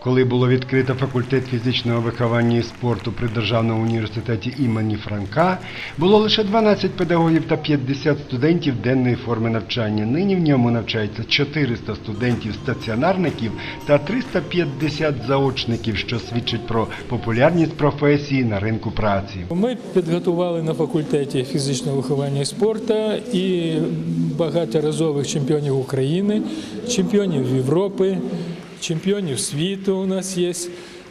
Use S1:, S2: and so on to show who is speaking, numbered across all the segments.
S1: Коли було відкрито факультет фізичного виховання і спорту при Державному університеті імені Франка, було лише 12 педагогів та 50 студентів денної форми навчання. Нині в ньому навчається 400 студентів-стаціонарників та 350 заочників, що свідчить про популярність професії на ринку праці.
S2: Ми підготували на факультеті фізичного виховання і спорту і багаторазових чемпіонів України, чемпіонів Європи, чемпіонів світу у нас є.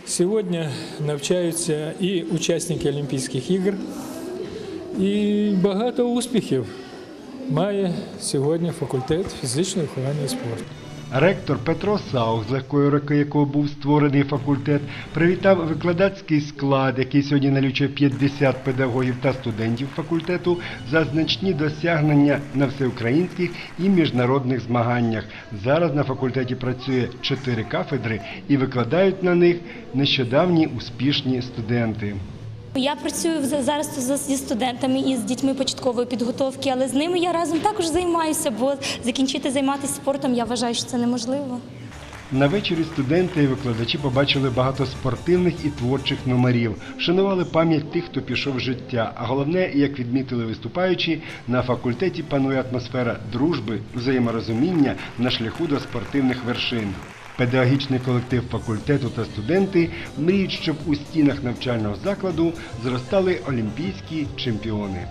S2: Сьогодні навчаються і учасники Олімпійських ігор, і багато успіхів має сьогодні факультет фізичного виховання і спорту.
S1: Ректор Петро Саух, з легкої руки якого був створений факультет, привітав викладацький склад, який сьогодні налічує 50 педагогів та студентів факультету за значні досягнення на всеукраїнських і міжнародних змаганнях. Зараз на факультеті працює чотири кафедри і викладають на них нещодавні успішні студенти.
S3: Я працюю за- зараз зі студентами і з дітьми початкової підготовки, але з ними я разом також займаюся, бо закінчити займатися спортом я вважаю, що це неможливо.
S1: На вечорі студенти і викладачі побачили багато спортивних і творчих номерів, вшанували пам'ять тих, хто пішов життя. А головне, як відмітили виступаючі, на факультеті панує атмосфера дружби, взаєморозуміння на шляху до спортивних вершин. Педагогічний колектив факультету та студенти мріють, щоб у стінах навчального закладу зростали олімпійські чемпіони.